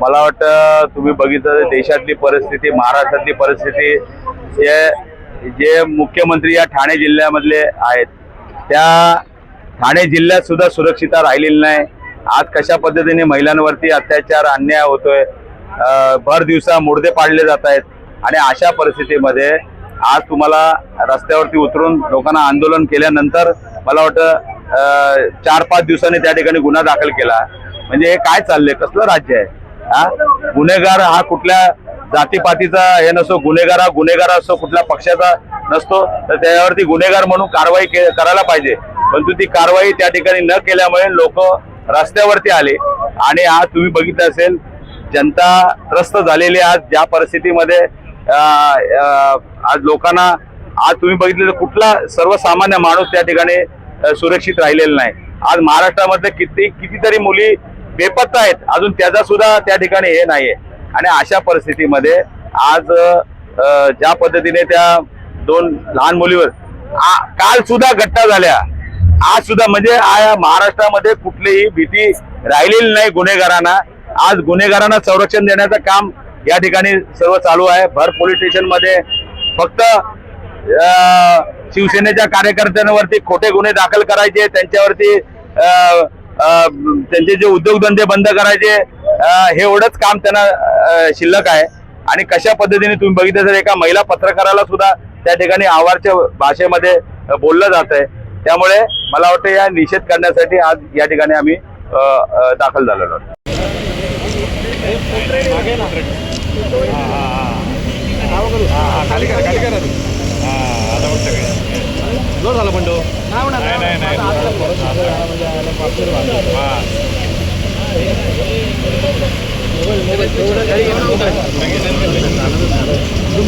मला वाटतं तुम्ही बघितलं देशातली परिस्थिती महाराष्ट्रातली परिस्थिती जे जे मुख्यमंत्री या ठाणे जिल्ह्यामधले आहेत त्या ठाणे जिल्ह्यात सुद्धा सुरक्षितता राहिलेली नाही. आज कशा पद्धतीने महिलांवरती अत्याचार अन्याय होतोय भर दिवसा मुर्दे पाडले जात आहेत आणि अशा परिस्थितीमध्ये आज तुम्हाला रस्त्यावरती उतरून लोकांना आंदोलन केल्यानंतर मला वाटतं चार पाच दिवसांनी त्या ठिकाणी गुन्हा दाखल केला. म्हणजे हे काय चाललंय? कसलं राज्य आहे? हा? गुन्हेगार हा कुठल्या जातीपातीचा हे नसतो गुन्हेगार हा गुन्हेगार असतो कुठल्या पक्षाचा नसतो तर त्याच्यावरती गुन्हेगार म्हणून कारवाई के- करायला पाहिजे. परंतु ती कारवाई त्या ठिकाणी न केल्यामुळे लोक रस्त्यावरती आले. आणि आज तुम्ही बघितलं असेल जनता त्रस्त झालेली आहे. आज ज्या परिस्थितीमध्ये आज लोकांना आज तुम्ही बघितलं तर कुठला सर्वसामान्य माणूस त्या ठिकाणी सुरक्षित राहिलेला नाही. आज महाराष्ट्रामध्ये किती कितीतरी मुली बेपत्ता आहेत. अजून त्याचा सुद्धा त्या ठिकाणी हे नाहीये. आणि अशा परिस्थितीमध्ये आज ज्या पद्धतीने त्या दोन लहान मुलीवर आ- काल सुद्धा घटना झाल्या. आज सुद्धा म्हणजे महाराष्ट्रामध्ये कुठलीही भीती राहिलेली नाही गुन्हेगारांना. आज गुन्हेगारांना संरक्षण देण्याचं काम या ठिकाणी सर्व चालू आहे. भर पोलीस स्टेशनमध्ये फक्त शिवसेनेच्या कार्यकर्त्यांवरती खोटे गुन्हे दाखल करायचे त्यांच्यावरती त्यांचे जे उद्योगधंदे बंद करायचे हे एवढंच काम त्यांना शिल्लक आहे. आणि कशा पद्धतीने तुम्ही बघितलं तर एका महिला पत्रकाराला सुद्धा त्या ठिकाणी आवारच्या भाषेमध्ये बोललं जात आहे. त्यामुळे मला वाटतं या निषेध करण्यासाठी आज या ठिकाणी आम्ही दाखल झालेलो आहोत खाली करा खाली करा तू हा आता बघ सगळे जोर झाला पण तो नाही नाही नाही हा.